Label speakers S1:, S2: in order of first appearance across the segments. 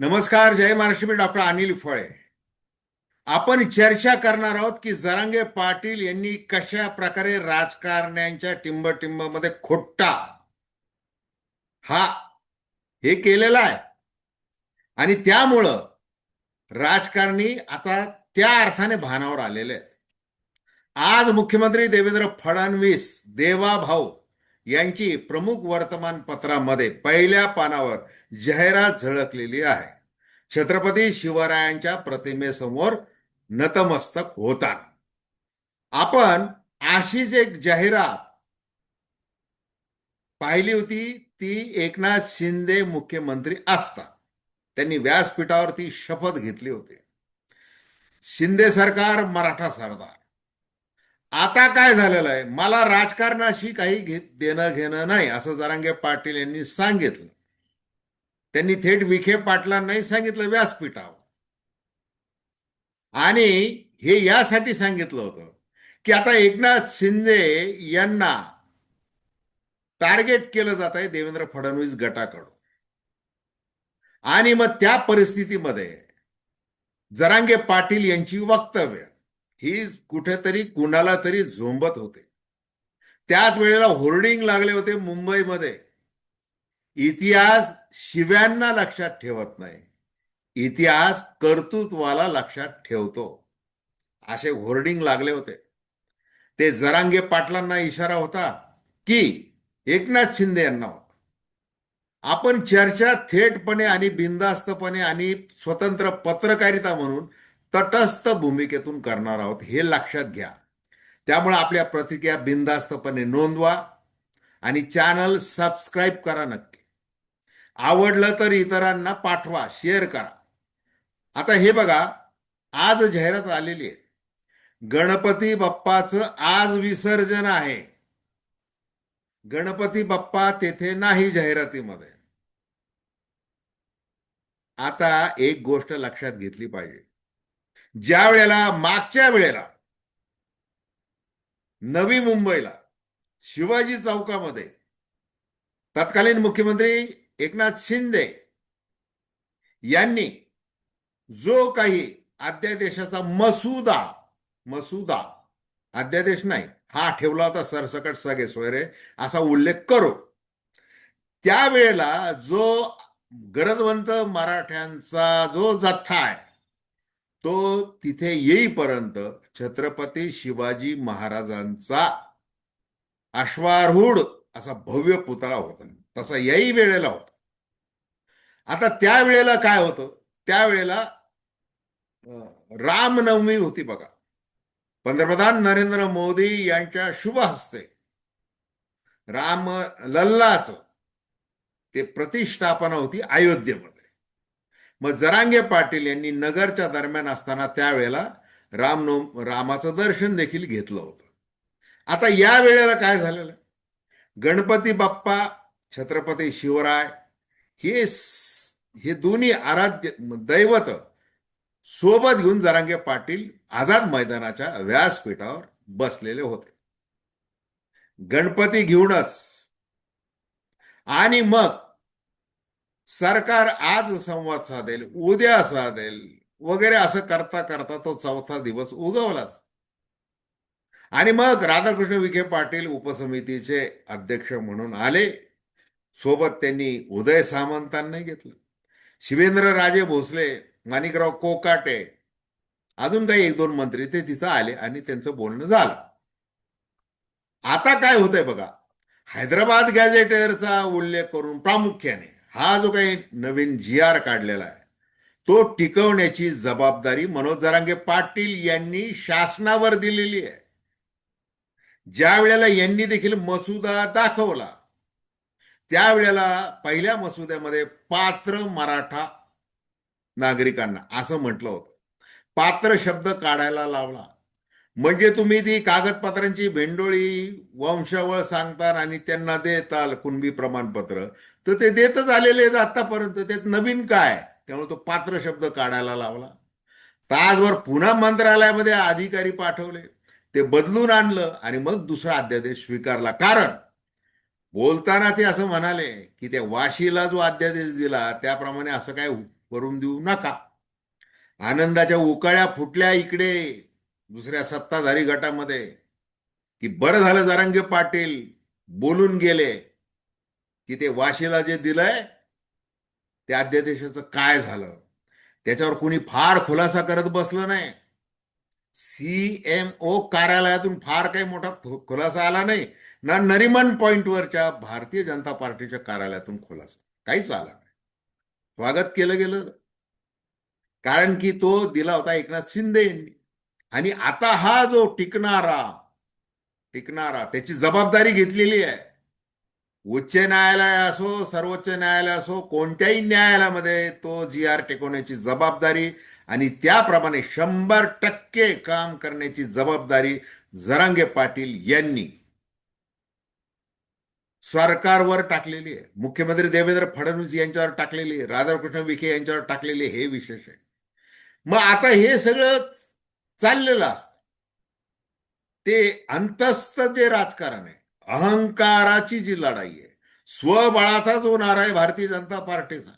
S1: नमस्कार जय महाराष्ट्र मी डॉक्टर अनिल फळे. आपण चर्चा करणार आहोत की जरांगे पाटील यांनी कशा प्रकारे राजकारण्यांच्या टिंबटिंबामध्ये खोट्टा हा हे केलेला आहे. आणि त्यामुळं राजकारणी आता त्या अर्थाने भानावर आलेले आहेत. आज मुख्यमंत्री देवेंद्र फडणवीस देवाभाऊ यांची प्रमुख वर्तमानपत्रामध्ये पहिल्या पानावर जाहिरात झळकलेली आहे. छत्रपती शिवरायांच्या प्रतिमेसमोर नतमस्तक होतात. आपण अशीच एक जाहिरात पाहिली होती ती एकनाथ शिंदे मुख्यमंत्री असतात. त्यांनी व्यासपीठावरती शपथ घेतली होती. शिंदे सरकार मराठा सरदार. आता काय झालेलं आहे? मला राजकारणाशी काही घे देणं घेणं नाही असं जरांगे पाटील यांनी सांगितलं. त्यांनी थेट विखे पाटलांनाही सांगितलं व्यासपीठावर. आणि हे यासाठी सांगितलं होतं की आता एकनाथ शिंदे यांना टार्गेट केलं जात आहे देवेंद्र फडणवीस गटाकडून. आणि मग त्या परिस्थितीमध्ये जरांगे पाटील यांची वक्तव्य ही कुठेतरी कुणाला तरी झोंबत होते. त्याच वेळेला होर्डिंग लागले होते मुंबईमध्ये. इतिहास शिव्यांना लक्षात ठेवत नाही. इतिहास कर्तृत्वाला लक्षात ठेवतो. असे होर्डिंग लागले होते. ते जरांगे पाटलांना इशारा होता की एकनाथ शिंदे यांना होता. आपण चर्चा थेटपणे आणि बिनधास्तपणे आणि स्वतंत्र पत्रकारिता म्हणून तटस्थ भूमिकेतून करणार आहोत हे लक्षात घ्या. त्यामुळे आपल्या प्रतिक्रिया बिनधास्तपणे नोंदवा आणि चॅनल सबस्क्राईब करा नक्की. आवडलं तर इतरांना पाठवा शेअर करा. आता हे बघा आज जाहिरात आलेली आहे. गणपती बाप्पाचं आज विसर्जन आहे. गणपती बाप्पा तेथे नाही जाहिरातीमध्ये. आता एक गोष्ट लक्षात घेतली पाहिजे. ज्या वेळेला मागच्या वेळेला नवी मुंबईला शिवाजी चौकामध्ये तत्कालीन मुख्यमंत्री एकनाथ शिंदे यांनी जो काही अध्यादेशाचा मसुदा मसुदा अध्यादेश नाही हा ठेवला होता सरसकट सगळे सोयरे असा उल्लेख करू. त्यावेळेला जो गरजवंत मराठ्यांचा जो जथ्था आहे तो तिथे येईपर्यंत छत्रपती शिवाजी महाराजांचा अश्वारूढ असा भव्य पुतळा होता. तसा याही वेळेला होता. आता त्यावेळेला काय होतं? त्यावेळेला रामनवमी होती बघा. पंतप्रधान नरेंद्र मोदी यांच्या शुभ हस्ते राम लल्लाच ते प्रतिष्ठापना होती अयोध्येमध्ये. मग जरांगे पाटील यांनी नगरच्या दरम्यान असताना त्यावेळेला रामनव रामाचं दर्शन देखील घेतलं होतं. आता या वेळेला काय झालेलं? गणपती बाप्पा छत्रपती शिवराय हे हे दोन्ही आराध्य दैवत सोबत घेऊन जरांगे पाटील आझाद मैदानाच्या व्यासपीठावर बसलेले होते. गणपती घेऊनच. आणि मग सरकार आज संवाद साधेल उद्या साधेल वगैरे असं करता करता तो चौथा दिवस उगवलाच. आणि मग राधाकृष्ण विखे पाटील उपसमितीचे अध्यक्ष म्हणून आले. सोबत त्यांनी उदय सामंतांनाही घेतलं. शिवेंद्र राजे भोसले माणिकराव कोकाटे अजून काही एक दोन मंत्री ते तिथं आले आणि त्यांचं बोलणं झालं. आता काय होतंय बघा हैदराबाद गॅझेटरचा उल्लेख करून प्रामुख्याने हा जो काही नवीन जी आर काढलेला आहे तो टिकवण्याची जबाबदारी मनोज जरांगे पाटील यांनी शासनावर दिलेली आहे. ज्या वेळेला यांनी देखील मसुदा दाखवला त्यावेळेला पहिल्या मसुद्यामध्ये पात्र मराठा नागरिकांना असं म्हटलं होतं. पात्र शब्द काढायला लावला. म्हणजे तुम्ही ती कागदपत्रांची भेंडोळी वंशावळ सांगता आणि त्यांना देताल कुणबी प्रमाणपत्र तर ते देतच आलेले आहेत आतापर्यंत त्यात नवीन काय? त्यामुळे तो पात्र शब्द काढायला लावला. तासभर पुन्हा मंत्रालयामध्ये अधिकारी पाठवले. ते बदलून आणलं आणि मग दुसरा अध्यादेश स्वीकारला. कारण बोलताना ते असं म्हणाले की त्या वाशीला जो अध्यादेश दिला त्याप्रमाणे असं काय करून देऊ नका. आनंदाच्या उकाळ्या फुटल्या इकडे दुसऱ्या सत्ताधारी गटामध्ये. की बरं झालं जरांगे पाटील बोलून गेले की ते वाशीला जे दिलंय त्या अध्यादेशाचं काय झालं? त्याच्यावर कुणी फार खुलासा करत बसलं नाही. सीएमओ कार्यालयातून फार काही मोठा खुलासा आला नाही. ना नरिमन पॉईंटवरच्या भारतीय जनता पार्टीच्या कार्यालयातून खुलासा. काहीच आला नाही. स्वागत केलं गेलं. कारण की तो दिला होता एकनाथ शिंदे यांनी. आणि आता हा जो टिकणारा टिकणारा त्याची जबाबदारी घेतलेली आहे. उच्च न्यायालय असो सर्वोच्च न्यायालय असो कोणत्याही न्यायालयामध्ये तो जी आर टेकवण्याची जबाबदारी आणि त्याप्रमाणे शंभर टक्के काम करण्याची जबाबदारी जरांगे पाटील यांनी सरकारवर टाकलेली आहे. मुख्यमंत्री देवेंद्र फडणवीस यांच्यावर टाकलेली आहे. राधाकृष्ण विखे यांच्यावर टाकलेली हे विशेष आहे. मग आता हे सगळं चाललेलं असतं. ते अंतस्थ जे राजकारण आहे अहंकाराची जी लढाई आहे स्वबळाचा जो नारा आहे भारतीय जनता पार्टीचा.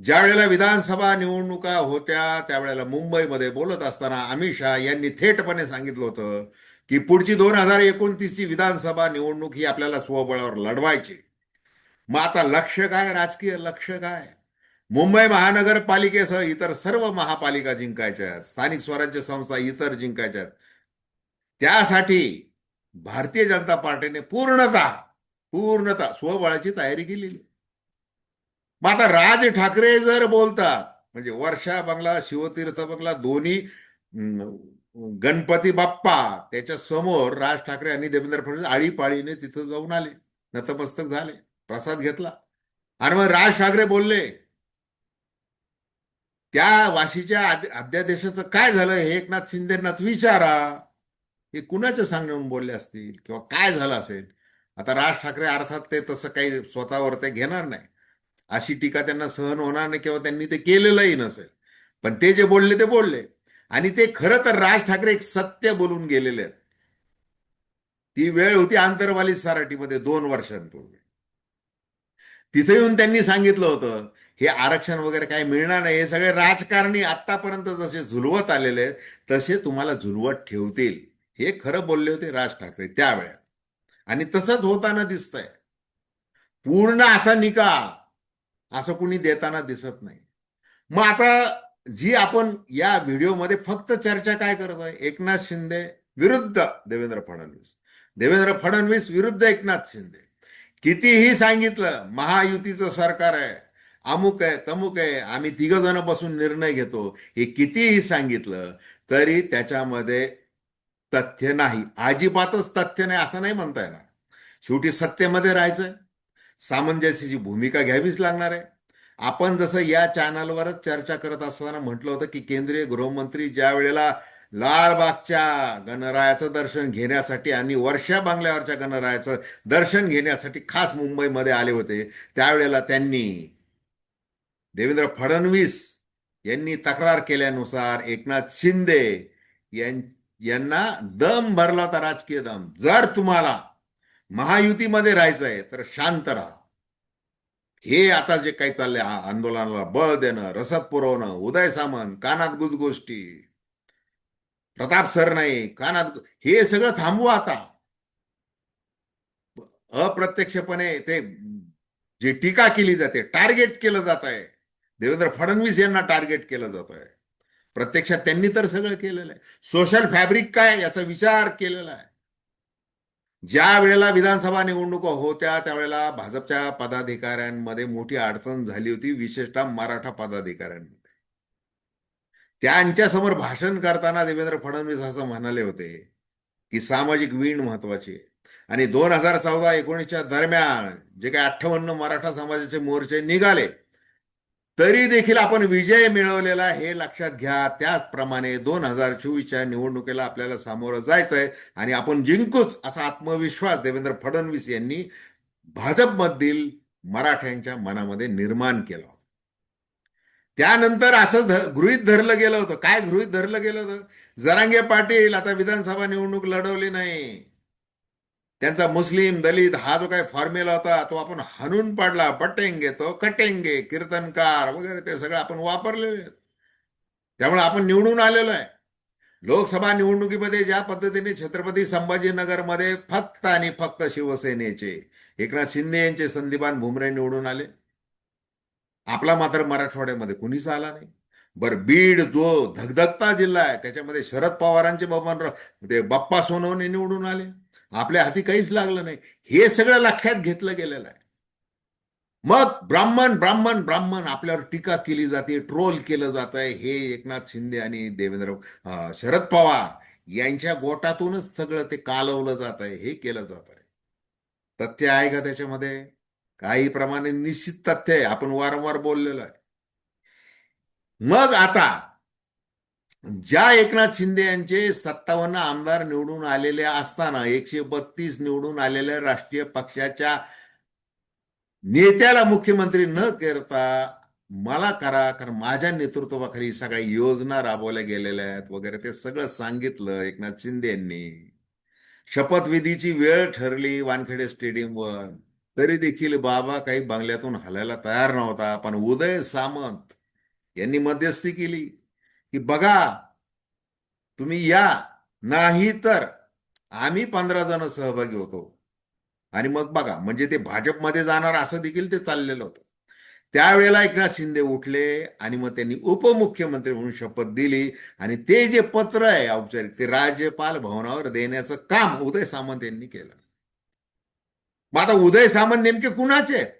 S1: ज्या वेळेला विधानसभा निवडणुका होत्या त्यावेळेला मुंबईमध्ये बोलत असताना अमित शहा यांनी थेटपणे सांगितलं होतं की पुढची दोन हजार एकोणतीसची विधानसभा निवडणूक ही आपल्याला स्वबळावर लढवायची. मग आता लक्ष काय? राजकीय लक्ष काय? मुंबई महानगरपालिकेसह इतर सर्व महापालिका जिंकायच्या आहेत. स्थानिक स्वराज्य संस्था इतर जिंकायच्या आहेत. त्यासाठी भारतीय जनता पार्टीने पूर्णतः पूर्णतः स्वबळाची तयारी केलेली मग आता राज ठाकरे जर बोलतात म्हणजे वर्षा बंगला शिवतीर्थ बंगला दोन्ही गणपती बाप्पा त्याच्यासमोर राज ठाकरे आणि देवेंद्र फडणवीस आळीपाळीने तिथं जाऊन आले. नतमस्तक झाले. प्रसाद घेतला. आणि मग राज ठाकरे बोलले त्या वाशीच्या अध्यादेशाचं काय झालं? हे एकनाथ शिंदेनाच विचारा. हे कुणाच्या सांगण्यावरून बोलले असतील? किंवा काय झालं असेल? आता राज ठाकरे अर्थात ते तसं काही स्वतःवर ते घेणार नाही. अशी टीका त्यांना सहन होणार नाही किंवा त्यांनी ते केलेलंही नसेल. पण ते जे बोलले ते बोलले. आणि ते खरं तर राज ठाकरे एक सत्य बोलून गेलेले आहेत. ती वेळ होती आंतरवाली सराटीमध्ये दोन वर्षांपूर्वी. तिथे येऊन त्यांनी सांगितलं होतं हे आरक्षण वगैरे काही मिळणार नाही हे सगळे राजकारणी आतापर्यंत जसे झुलवत आलेले आहेत तसे तुम्हाला झुलवत ठेवतील. हे खरं बोलले होते राज ठाकरे त्यावेळेत आणि तसंच होताना दिसतंय. पूर्ण असा निकाल असं कुणी देताना दिसत नाही. मग आता जी आपण या व्हिडिओमध्ये फक्त चर्चा काय करतोय एकनाथ शिंदे विरुद्ध देवेंद्र फडणवीस. देवेंद्र फडणवीस विरुद्ध एकनाथ शिंदे. कितीही सांगितलं महायुतीचं सरकार आहे अमुक आहे तमुक आहे आम्ही तिघ जण बसून निर्णय घेतो हे कितीही सांगितलं तरी त्याच्यामध्ये तथ्य नाही. अजिबातच तथ्य नाही असं नाही म्हणता येणार. शेवटी सत्तेमध्ये राहायचंय. सामंजस्याची भूमिका घ्यावीच लागणार आहे. आपण जसं या चॅनलवरच चर्चा करत असताना म्हटलं होतं की केंद्रीय गृहमंत्री ज्या वेळेला लालबागच्या गणरायाचं दर्शन घेण्यासाठी आणि वर्षा बांगल्यावरच्या गणरायाचं दर्शन घेण्यासाठी खास मुंबईमध्ये आले होते त्यावेळेला त्यांनी देवेंद्र फडणवीस यांनी तक्रार केल्यानुसार एकनाथ शिंदे यांना दम भरला होता राजकीय दम. जर तुम्हाला महायुतीमध्ये राहायचंय तर शांत राहा. हे आता जे काही चाललंय आंदोलनाला बळ देणं रसद पुरवणं उदय सामंत कानात गुजगोष्टी प्रताप सरनाईक कानात हे सगळं थांबवू आता. अप्रत्यक्षपणे ते जी टीका केली जाते टार्गेट केलं जात आहे. देवेंद्र फडणवीस यांना टार्गेट केलं जात आहे. प्रत्यक्षात त्यांनी तर सगळं केलेलं आहे. सोशल फॅब्रिक काय याचा विचार केलेला आहे. ज्या वेळेला विधानसभा निवडणुका होत्या त्यावेळेला भाजपच्या पदाधिकाऱ्यांमध्ये मोठी अडचण झाली होती विशेषतः मराठा पदाधिकाऱ्यांमध्ये. त्यांच्यासमोर भाषण करताना देवेंद्र फडणवीस असं म्हणाले होते की सामाजिक वीण महत्वाची आहे. आणि दोन हजार चौदा एकोणीसच्या दरम्यान जे काही अठ्ठावन्न मराठा समाजाचे मोर्चे निघाले तरी देखील आपण विजय मिळवलेला हे लक्षात घ्या. त्याचप्रमाणे दोन हजार चोवीसच्या निवडणुकीला आपल्याला सामोरं जायचंय आणि आपण जिंकूच असा आत्मविश्वास देवेंद्र फडणवीस यांनी भाजपमधील मराठ्यांच्या मनामध्ये निर्माण केला होता. त्यानंतर असं ध- गृहीत धरलं गेलं होतं. काय गृहीत धरलं गेलं होतं? जरांगे पाटील आता विधानसभा निवडणूक लढवली नाही. त्यांचा मुस्लिम दलित हा जो काही फॉर्म्युला होता तो आपण हनून पाडला. पटेंगे तो कटेंगे कीर्तनकार वगैरे ते सगळं आपण वापरलेले त्यामुळे आपण निवडून आलेलो आहे. लोकसभा निवडणुकीमध्ये ज्या पद्धतीने छत्रपती संभाजीनगरमध्ये फक्त आणि फक्त शिवसेनेचे एकनाथ शिंदे यांचे संदीपान भुमरे निवडून आले. आपला मात्र मराठवाड्यामध्ये कुणीच आला नाही. बरं बीड जो धगधगता जिल्हा आहे त्याच्यामध्ये शरद पवारांचे बबनराव ते बाप्पा सोनवणे निवडून आले. आपल्या हाती काहीच लागलं नाही. हे सगळं लक्षात घेतलं गेलेलं आहे. मग ब्राह्मण ब्राह्मण ब्राह्मण आपल्यावर टीका केली जाते ट्रोल केलं जात आहे हे एकनाथ शिंदे आणि देवेंद्र शरद पवार यांच्या गोटातूनच सगळं ते कालवलं जात आहे हे केलं जात आहे तथ्य आहे का त्याच्यामध्ये? काही प्रमाणे निश्चित तथ्य आहे. आपण वारंवार बोललेलो आहे. मग आता ज्या एकनाथ शिंदे यांचे सत्तावन्न आमदार निवडून आलेले असताना एकशे बत्तीस निवडून आलेल्या राष्ट्रीय पक्षाच्या नेत्याला मुख्यमंत्री न करता मला करा कारण माझ्या नेतृत्वाखाली सगळ्या योजना राबवल्या गेलेल्या आहेत वगैरे ते सगळं सांगितलं एकनाथ शिंदे यांनी. शपथविधीची वेळ ठरली वानखेडे स्टेडियमवर. तरी देखील बाबा काही बंगल्यातून हलायला तयार नव्हता पण उदय सामंत यांनी मध्यस्थी केली. की बघा तुम्ही या. नाही तर आम्ही पंधरा जण सहभागी होतो. आणि मग बघा म्हणजे ते भाजपमध्ये जाणार असं देखील ते चाललेलं होतं. त्यावेळेला एकनाथ शिंदे उठले आणि मग त्यांनी उपमुख्यमंत्री म्हणून शपथ दिली. आणि ते जे पत्र आहे औपचारिक ते राज्यपाल भवनावर देण्याचं काम उदय सामंत यांनी केलं. मग आता उदय सामंत नेमके कुणाचे आहेत?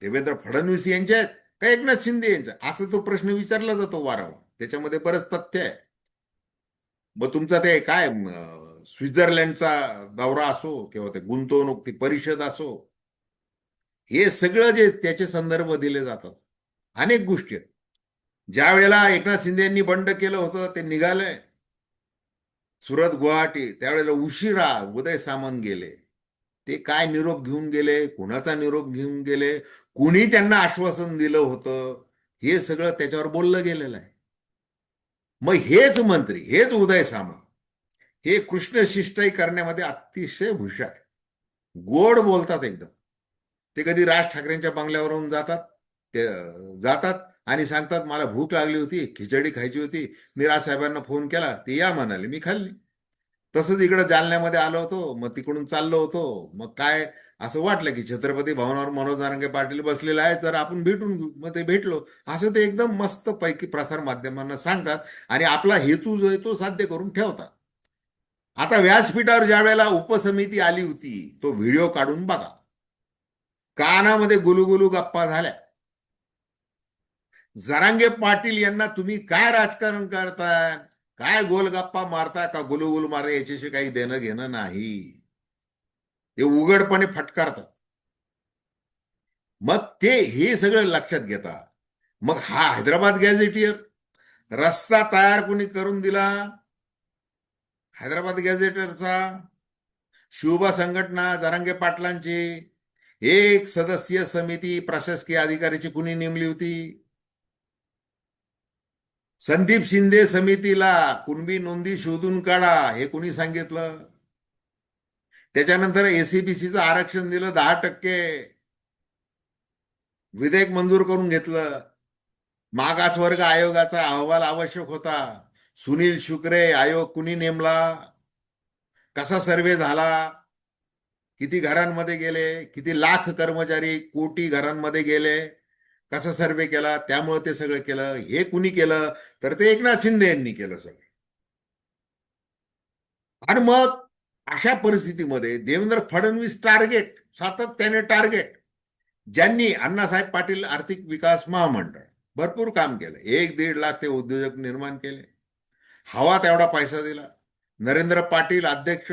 S1: देवेंद्र फडणवीस यांचे आहेत का एकनाथ शिंदे यांचे असा तो प्रश्न विचारला जातो वारंवार. त्याच्यामध्ये बरंच तथ्य आहे. मग तुमचा ते काय स्वित्झर्लंडचा दौरा असो किंवा ते गुंतवणूक ती परिषद असो हे सगळं जे त्याचे संदर्भ दिले जातात अनेक गोष्टी आहेत. ज्या वेळेला एकनाथ शिंदे यांनी बंड केलं होतं ते निघालंय. सुरत गुवाहाटी त्यावेळेला उशिरा उदय सामंत गेले. ते काय निरोप घेऊन गेले कुणाचा निरोप घेऊन गेले कुणी त्यांना आश्वासन दिलं होतं हे सगळं त्याच्यावर बोललं गेलेलं आहे. मग हेच मंत्री हेच उदय सामा हे कृष्ण शिष्टाई करण्यामध्ये अतिशय हुशार. गोड बोलतात एकदम. ते कधी राज ठाकरेंच्या बंगल्यावरून जातात ते जातात आणि सांगतात मला भूक लागली होती खिचडी खायची होती मी राजसाहेबांना फोन केला ते या म्हणाले मी खाल्ली. तसंच इकडं जालन्यामध्ये आलो होतो मग तिकडून चाललो होतो मग काय असं वाटलं की छत्रपती भवनावर मनोज नारंगे पाटील बसलेला आहे तर आपण भेटून मध्ये मग ते भेटलो. असं ते एकदम मस्त पैकी प्रसार माध्यमांना सांगतात आणि आपला हेतू जो आहे तो साध्य करून ठेवतात. आता व्यासपीठावर ज्या वेळेला उपसमिती आली होती तो व्हिडिओ काढून बघा. कानामध्ये गुलुगुलू गप्पा झाल्या. जरांगे पाटील यांना तुम्ही काय राजकारण करताय? काय गोलगप्पा मारता का गुलुगुल मारता याच्याशी काही देणं घेणं नाही. ते उघडपणे फटकारतात. मग ते हे सगळं लक्षात घेता. मग हा हैदराबाद गॅझेटियर रस्ता तयार कोणी करून दिला? हैदराबाद गॅझेटरचा शिवबा संघटना जरांगे पाटलांची एक सदस्यीय समिती प्रशासकीय अधिकाऱ्याची कुणी नेमली होती? संदीप शिंदे समितीला कुणबी नोंदी शोधून काढा हे कुणी सांगितलं? त्याच्यानंतर एसीबीसीचं आरक्षण दिलं दहा टक्के विधेयक मंजूर करून घेतलं. मागासवर्ग आयोगाचा अहवाल आवश्यक होता. सुनील शुक्रे आयोग कुणी नेमला? कसा सर्वे झाला? किती घरांमध्ये गेले? किती लाख कर्मचारी कोटी घरांमध्ये गेले? कसा सर्वे केला? त्यामुळे ते सगळं केलं. हे कुणी केलं? तर ते एकनाथ शिंदे यांनी केलं सगळं. आणि मग अशा परिस्थितीमध्ये देवेंद्र फडणवीस टार्गेट सातत्याने टार्गेट ज्यांनी अण्णासाहेब पाटील आर्थिक विकास महामंडळ भरपूर काम केलं. एक दीड लाख ते उद्योजक निर्माण केले. हवा तेवढा पैसा दिला. नरेंद्र पाटील अध्यक्ष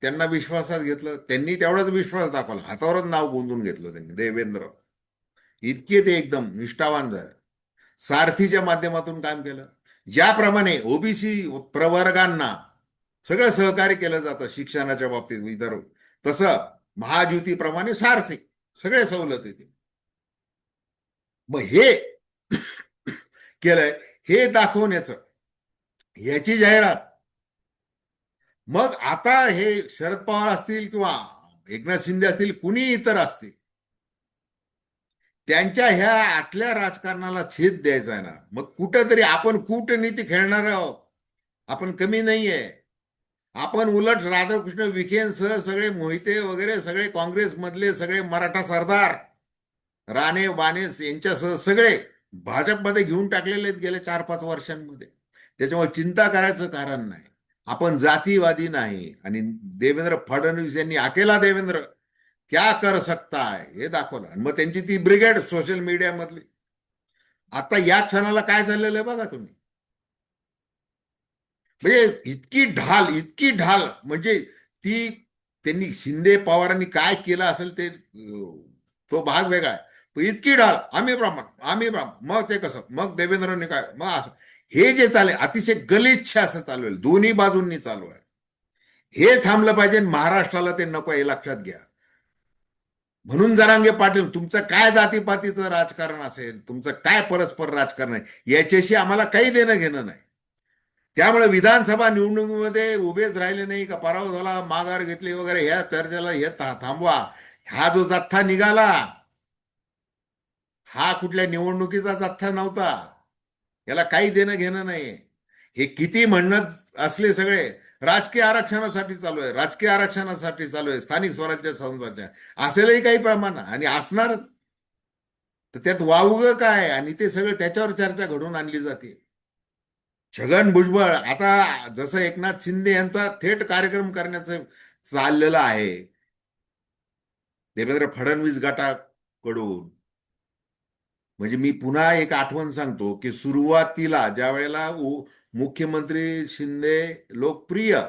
S1: त्यांना विश्वासात घेतलं. त्यांनी तेवढाच विश्वास दाखवला. हातावरच नाव गोंधून घेतलं त्यांनी. देवेंद्र. इतके ते एकदम निष्ठावान झाले. सारथीच्या माध्यमातून काम केलं. ज्याप्रमाणे ओबीसी प्रवर्गांना सगळं सहकार्य केलं जातं शिक्षणाच्या बाबतीत विदर्भ. तसं महाज्योतीप्रमाणे सारथी सगळे सवलत येते मग हे केलंय हे दाखवण्याचं याची जाहिरात. मग आता हे शरद पवार असतील किंवा एकनाथ शिंदे असतील कुणी इतर असतील त्यांच्या ह्या आटल्या राजकारणाला छेद द्यायचा आहे ना. मग कुठंतरी आपण कूटनीती खेळणार आहोत. आपण कमी नाहीये. आपण उलट राधाकृष्ण विखेंसह सगळे मोहिते वगैरे सगळे काँग्रेसमधले सगळे मराठा सरदार राणे बाणे यांच्यासह सगळे भाजपमध्ये घेऊन टाकलेले आहेत गेल्या चार पाच वर्षांमध्ये. त्याच्यामुळे चिंता करायचं कारण नाही. आपण जातीवादी नाही आणि देवेंद्र फडणवीस यांनी अकेला देवेंद्र क्या कर सकता आहे हे दाखवलं. आणि मग त्यांची ती ब्रिगेड सोशल मीडियामधली. आता या क्षणाला काय झालेलं आहे बघा तुम्ही. म्हणजे इतकी ढाल इतकी ढाल म्हणजे ती त्यांनी शिंदे पवारांनी काय केलं असेल ते तो भाग वेगळा आहे. पण इतकी ढाल आम्ही ब्राह्मण आम्ही ब्राह्मण मग ते कसं मग देवेंद्रने काय मग असं. हे जे चालेल अतिशय गलिच्छ असं चालू आहे. दोन्ही बाजूंनी चालू आहे. हे थांबलं पाहिजे महाराष्ट्राला ते नको हे लक्षात घ्या. म्हणून जरांगे पाटील तुमचं काय जातीपातीचं राजकारण असेल तुमचं काय परस्पर राजकारण आहे याच्याशी आम्हाला काही देणं घेणं नाही. त्यामुळे विधानसभा निवडणुकीमध्ये उभेच राहिले नाही का? पराभव झाला माघार घेतली वगैरे ह्या चर्चेला हे थांबवा. हा जो जथ्था निघाला हा कुठल्या निवडणुकीचा जथ्था नव्हता. याला काही देणं घेणं नाही. हे किती म्हणणं असले सगळे राजकीय आरक्षणासाठी चालू आहे. राजकीय आरक्षणासाठी चालू आहे. स्थानिक स्वराज्य संस्थांच्या. असेलही काही प्रमाण आणि असणारच. तर त्यात वावग काय? आणि ते सगळं त्याच्यावर चर्चा घडून आणली जाते. छगन भुजबळ आता जसं एकनाथ शिंदे यांचा थेट कार्यक्रम करण्याचं चाललेलं आहे. देवेंद्र फडणवीस गटाकडून. म्हणजे मी पुन्हा एक आठवण सांगतो की सुरुवातीला ज्या वेळेला मुख्यमंत्री शिंदे लोकप्रिय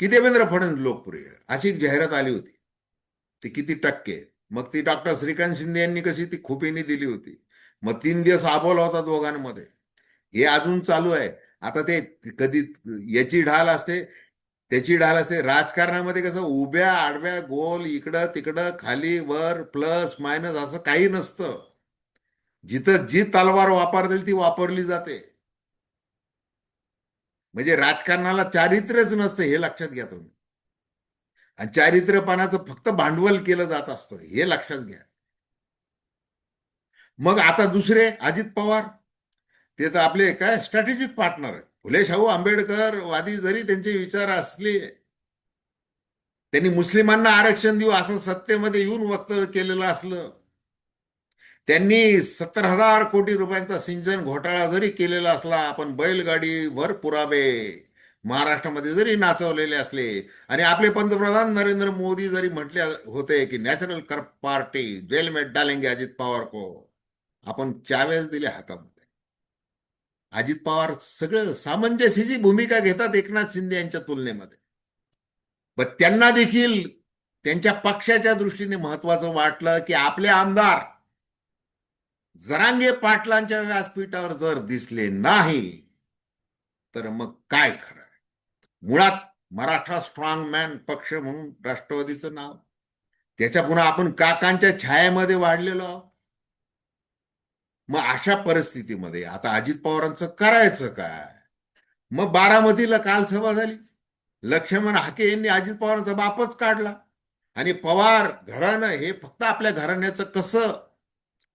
S1: की देवेंद्र फडणवीस लोकप्रिय अशी एक जाहिरात आली होती. ती किती टक्के मग ती डॉक्टर श्रीकांत शिंदे यांनी कशी ती खुपीने दिली होती. मग तीन दिवस आबोला होता दोघांमध्ये. हे अजून चालू आहे. आता ते कधी याची ढाल असते त्याची ढाल असते. राजकारणामध्ये कसं उभ्या आडव्या गोल इकडं तिकडं खाली वर प्लस मायनस असं काही नसतं. जिथं जी तलवार वापरतील ती वापरली जाते. म्हणजे राजकारणाला चारित्र्यच नसतं हे लक्षात घ्या तुम्ही. आणि चारित्र्यपणाचं फक्त भांडवल केलं जात असतं हे लक्षात घ्या. मग आता दुसरे अजित पवार. ते तर आपले काय स्ट्रॅटेजिक पार्टनर आहेत. फुले शाहू आंबेडकर वादी जरी त्यांचे विचार असले त्यांनी मुस्लिमांना आरक्षण देऊ असं सत्तेमध्ये येऊन वक्तव्य केलेलं असलं त्यांनी सत्तर हजार कोटी रुपयांचा सिंचन घोटाळा जरी केलेला असला आपण बैलगाडीवर पुरावे महाराष्ट्रामध्ये जरी नाचवलेले असले आणि आपले पंतप्रधान नरेंद्र मोदी जरी म्हटले होते की नॅचरल कर पार्टी जेल में डालेंगे अजित पवार को आपण चावेस दिले हातामध्ये. अजित पवार सगळं सामंजस्याची भूमिका घेतात एकनाथ शिंदे यांच्या तुलनेमध्ये. पण त्यांना देखील त्यांच्या पक्षाच्या दृष्टीने महत्वाचं वाटलं की आपले आमदार जरांगे पाटलांच्या व्यासपीठावर जर दिसले नाही तर मग काय खरं मुळात मराठा स्ट्रॉंग मॅन पक्ष म्हणून राष्ट्रवादीचं नाव. त्याच्या पुन्हा आपण काकांच्या छायेमध्ये वाढलेलो आहोत. मग अशा परिस्थितीमध्ये आता अजित पवारांचं करायचं काय? मग बारामतीला काल सभा झाली. लक्ष्मण हाके यांनी अजित पवारांचा बापच काढला. आणि पवार घराणं हे फक्त आपल्या घराण्याचं कसं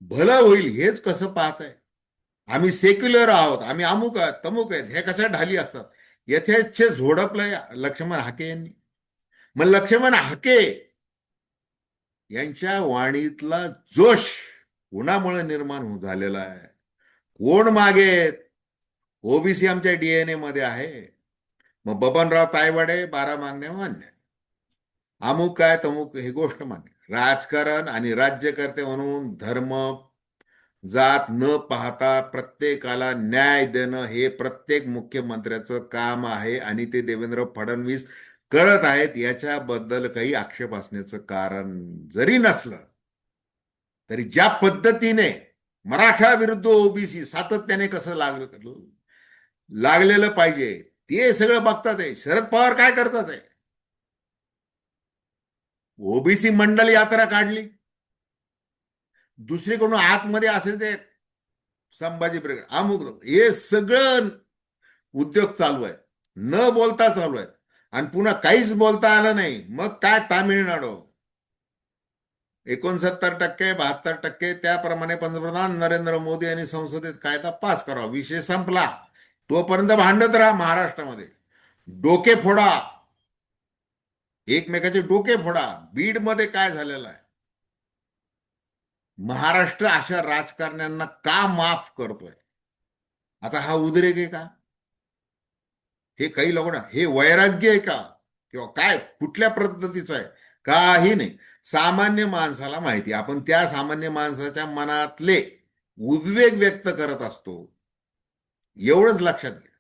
S1: भलं होईल हेच कसं पाहत आहे आम्ही सेक्युलर आहोत आम्ही अमुक आहेत तमुक आहेत हे कशा ढाली असतात? यथेच्छ झोडपलंय लक्ष्मण हाके यांनी. मग लक्ष्मण हाके यांच्या वाणीतला जोश कोणामुळे निर्माण हो झालेला आहे. कोण मागे ओबीसी आमच्या डीएनए मध्ये आहे. मग बबनराव तायवाडे बारा मागण्या मान्य अमुक काय तमुक ही गोष्ट मान्य राजकारण आणि राज्यकर्ते म्हणून धर्म जात न पाहता प्रत्येकाला न्याय देणं हे प्रत्येक मुख्यमंत्र्याचं काम आहे आणि ते देवेंद्र फडणवीस करत आहेत. याच्याबद्दल काही आक्षेप असण्याचं कारण जरी नसलं तरी ज्या पद्धतीने मराठा विरुद्ध ओबीसी सातत्याने कसं लागलं लागलेलं पाहिजे ते सगळं बघतात आहे शरद पवार काय करतात आहे ओबीसी मंडल यात्रा काढली. दुसरीकडून आतमध्ये असेल ते संभाजी ब्रिगेड. अमुक हे सगळं उद्योग चालू आहे. न बोलता चालू आहे. आणि पुन्हा काहीच बोलता आलं नाही. मग काय तामिळनाडू? एकोणसत्तर टक्के बहात्तर टक्के त्याप्रमाणे पंतप्रधान नरेंद्र मोदी यांनी संसदेत कायदा पास करावा. विषय संपला. तोपर्यंत भांडत राहा महाराष्ट्रामध्ये. डोके फोडा. एकमेकाचे डोके फोडा. बीडमध्ये काय झालेलं आहे? महाराष्ट्र अशा राजकारण्यांना का माफ करतोय? आता हा उद्रेक आहे का? हे काही लोक हे वैराग्य आहे का? किंवा काय? कुठल्या पद्धतीचं आहे? काही नाही. सामान्य माणसाला माहिती आपण त्या सामान्य माणसाच्या मनातले उद्वेग व्यक्त करत असतो. एवढंच लक्षात घ्या.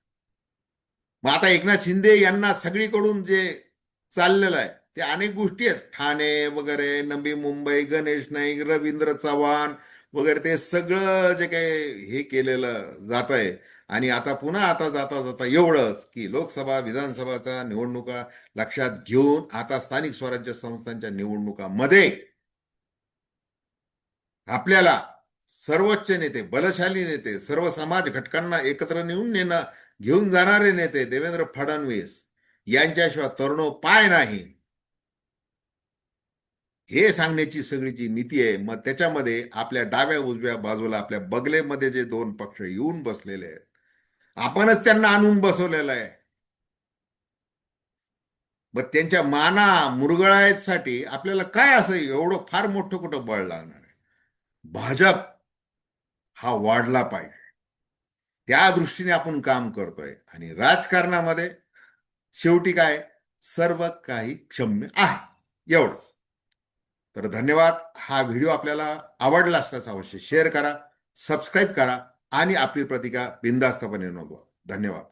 S1: मग आता एकनाथ शिंदे यांना सगळीकडून जे चाललेलं आहे ते अनेक गोष्टी आहेत. ठाणे वगैरे नवी मुंबई गणेश नाईक रवींद्र चव्हाण वगैरे ते सगळं जे काही हे केलेलं जात आहे. आणि आता पुन्हा आता जाता जाता एवढंच की लोकसभा विधानसभाचा निवडणुका लक्षात घेऊन आता स्थानिक स्वराज्य संस्थांच्या निवडणुकामध्ये आपल्याला सर्वोच्च नेते बलशाली नेते सर्व समाज घटकांना एकत्र नेऊन नेणं घेऊन जाणारे नेते देवेंद्र फडणवीस यांच्याशिवाय तरुणोपाय नाही. हे सांगण्याची सगळी जी नीती आहे मग त्याच्यामध्ये आपल्या डाव्या उजव्या बाजूला आपल्या बगलेमध्ये जे दोन पक्ष येऊन बसलेले आहेत आपणच त्यांना आणून बसवलेलं आहे. मग त्यांच्या माना मुरगळायसाठी आपल्याला काय असं एवढं फार मोठं कुठं बळ लागणार आहे? भाजप हा वाढला पाहिजे. त्या दृष्टीने आपण काम करतोय. आणि राजकारणामध्ये शेवटी काय? सर्व काही क्षम्य आहे. एवढंच. तर धन्यवाद. हा व्हिडिओ आपल्याला आवडला असल्यास अवश्य शेअर करा सबस्क्राईब करा. आणि आपली प्रतिका बिंदास्तपणे नोंदवा धन्यवाद.